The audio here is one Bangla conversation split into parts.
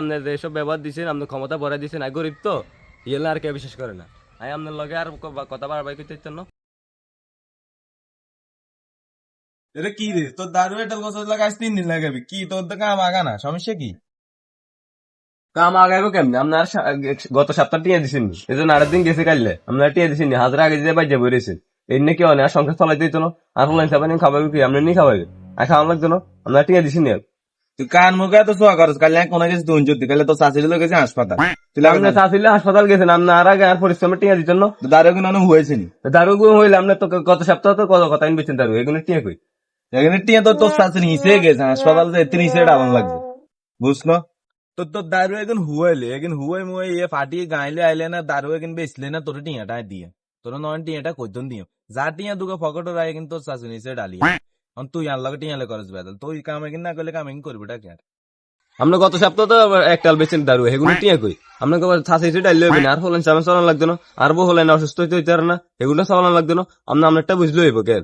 আপনার যেসব ব্যবহার দিচ্ছেন আপনি ক্ষমতা বড়াই দিচ্ছেন আর গরিব তো ইয়েলে আর কে বিশ্বাস করে না। আমি আপনার লগে আর কথা বাড়াবাই করতে চাইতেন না। এটা কি রে? তোর দারু তিন দিন লাগাবি। কি তোর তো কাম আগা না সমস্যা কি? কাম আগাইবো কেমনে? আপনার গত সপ্তাহ টিয়া দিছেন এই জন্য আরেক দিন গেছে কাইলে। আপনার টিয়া দিছেন হাজার আগে দিয়ে বাইজা বইরেছেন এই নিয়ে কেউ নেই আর সংসার দিত না। আর হলেন সাবান খাবাবে কি? আপনি নিয়ে খাওয়াবে আর খাওয়ান লাগতো না? আপনার টিয়া দিছেন তুই কান মুখে তো সোয়া করস কালে কোনো কিছু তুই যদি কালে তো চাষির লোক গেছে হাসপাতাল। তুই আপনি চাষিলে হাসপাতাল গেছেন আপনার আর আগে আর পরিশ্রমে টিয়া দিতেন না। দারু কিন্তু হয়েছে নি দারু গু হইলে তো গত সপ্তাহ তো কত কথা আনবেছেন দারু এগুলো টিয়া কই? এখানে টিয়া তো তোর হিসে গেছে হাসপাতাল যে তিন হিসে ডাউন লাগছে বুঝলো তোর তোর দারু এখন হুয়াইলে এখন হুয়াই মুয়াই ইয়ে ফাটিয়ে গাইলে আইলে না দারু এখন বেচলে না তোর টিয়াটা দিয়ে তোর নয় টিয়াটা কইতন দিও যা টিয়া দুটো ফকট রায় কিন্তু তোর চাষির হিসে ডালি এখন তুই আল্লাহ টিয়ালে করস বেদল। তুই কাম না করলে কাম করবি আমরা গত সপ্তাহ তো একটা দারু এগুলো টিয়া কই? আপনাকে আবার ছাসি না আর হলেন সামনে চালান লাগতো না আর বউ হলেন অসুস্থ হইতে হইতে পারে না এগুলো চালান লাগতো না আমরা আপনারটা বুঝলো হইব কে?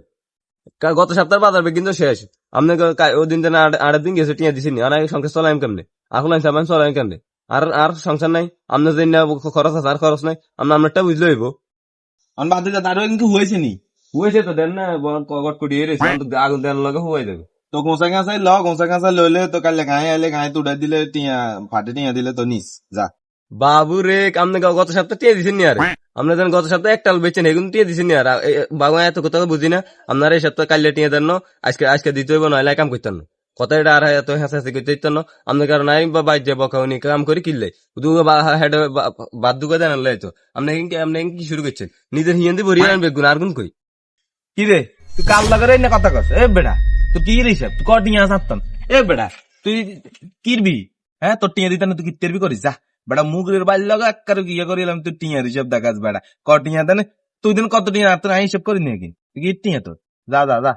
গত সপ্তাহ বাজার কিন্তু শেষ। আপনি ওই দিন যেন আড়াই দিন গেছে টিয়া দিছিনি আর সংসার চলাইম কেমনে? আর হলেন সামান চলাইম কেমনে? আর আর সংসার নাই আপনার যে না খরচ আছে আর খরচ নাই আমরা আপনারটা বুঝলো হইব। এখন বাদে যা দারু কিন্তু হয়েছে নি। হয়েছে তো দেন না কগট কুটিয়ে রয়েছে। আগুন দেন লগে হয়ে যাবে। তো গোসা গাছাই ল গোসা গাছা লইলে তো কালে গায়ে আইলে গায়ে তুড়াই দিলে টিয়া ফাটে টিয়া দিলে তো নিস যা। বাবু রে আপনি গত সপ্তাহ টিয়ে দিছেন নি আর? আপনি যেন গত সপ্তাহে একটা বেচেন এগুলো টিয়ে দিছেন নি আর? বাবু এত কথা বুঝি না। আপনার এই সপ্তাহে কাইলে টিয়ে দেন আজকে আজকে দিতে হইব নয় কাম করতেন না। কথা এটা আর এত হাসাহাসি করতে দিতেন না। আপনার কারণ নাই বা বাইর বকা উনি কাম করে কিনলে। দুগো হেড বাদ দুগো দেন তো আপনি কি আপনি কি শুরু করছেন নিজের হিয়েন্দি ভরিয়ে আনবে গুণ আর গুণ কই? কি রে তুই কাল লাগারে না কথা কস। এ বেটা তুই কি রে তুই কট টিয়া সাততাম এ বেটা তুই কিরবি? হ্যাঁ তোর টিয়া দিতে না তুই কিত্তেরবি করিস? যা। বেটা মুগরের বাড়ি লাগা একবার ইয়ে করিলাম, তুই টিয়ার হিসাব দেখাস বেটা কট টিয়া দেন। তুই দিন কত টিয়া তোর আমি হিসাব করি নাকি তুই কি টিয়া তোর? যা যা যা।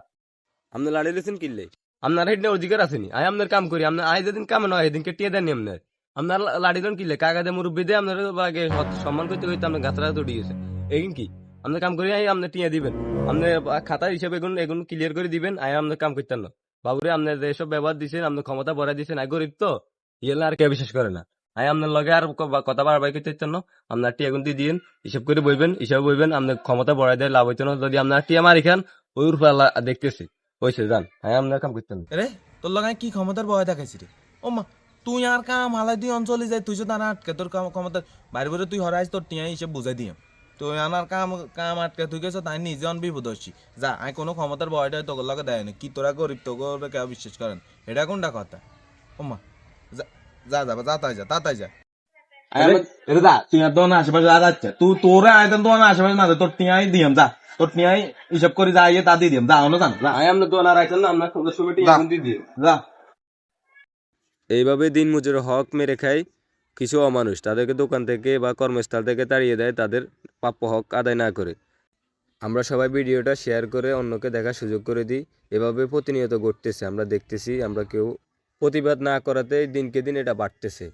আপনি লাড়ি লেছেন কিনলে আপনার হেড অধিকার আসেনি আই আপনার কাম করি। আপনার আই যেদিন কাম নয় এদিনকে টিয়ে দেননি আপনার আপনার লাড়ি দেন কিনলে কাকাদে মুরব্বী দিয়ে আপনার সম্মান করতে করতে আপনার গাছরা তৈরি গেছে। এগিন কি? আপনার কাম করি, আই আপনি টিয়া দিবেন। আপনি খাতা হিসেবে এগুন এগুন ক্লিয়ার করে দিবেন, আই আপনার কাম করতেন না। বাবুরে আপনার যেসব ব্যবহার দিচ্ছেন আপনার ক্ষমতা বড়াই দিচ্ছেন আই গরিব তো ইয়েলে আর কে বিশ্বাস করে না। আই আপনার লগে আর কথা বাড়াবাই করতে চাইতেন না। আপনার টিয়া গুন দিয়ে দিন হিসাব করে বইবেন, হিসাব বইবেন আপনার ক্ষমতা বড়াই দেয় লাভ হইতো না। যদি আপনার টিয়া মারি খান, ওই রূপে দেখতেছি হয়েছে যান হ্যাঁ আপনার কাম করতেন। রে তোর লাগায় কি ক্ষমতার ভয় দেখাইছি রে? ও মা, তুই আর কাম, হালাই তুই অঞ্চলে যাই, তুই তো আটকে তোর ক্ষমতা বাইরে বাইরে তুই হরাইস, তোর টিয়া হিসেব বুঝাই দিও তুই আনার কাম কাম আটকে তুই গেছ তাই নিজে অন বিপদ হচ্ছি যা আই কোনো ক্ষমতার ভয়টা তোর লগে দেয় না। কি তোরা গরিব তোকে কেউ বিশ্বাস করেন এটা কোনটা কথা ও মা যা যা যা যা তাই যা তা তাই যা। তুই আর দোনা আশেপাশে যা যাচ্ছে তুই তোরে আয়তন দোনা আশেপাশে না তোর টিয়াই দিয়াম যা। তোর টিয়াই হিসাব করে যা ইয়ে তা দিয়ে দিয়াম যা অন্য জান যা। না দিয়ে এইভাবে দিন মজুর হক মেরে খায় কিছু অমানুষ তাদেরকে দোকান থেকে বা কর্মস্থল থেকে তাড়িয়ে দেয়, তাদের প্রাপ্য হক আদায় না করে। আমরা সবাই ভিডিওটা শেয়ার করে অন্যকে দেখার সুযোগ করে দিই। এভাবে প্রতিনিয়ত ঘটতেছে, আমরা দেখতেছি, আমরা কেউ প্রতিবাদ না করাতে দিনকে দিন এটা বাড়তেছে।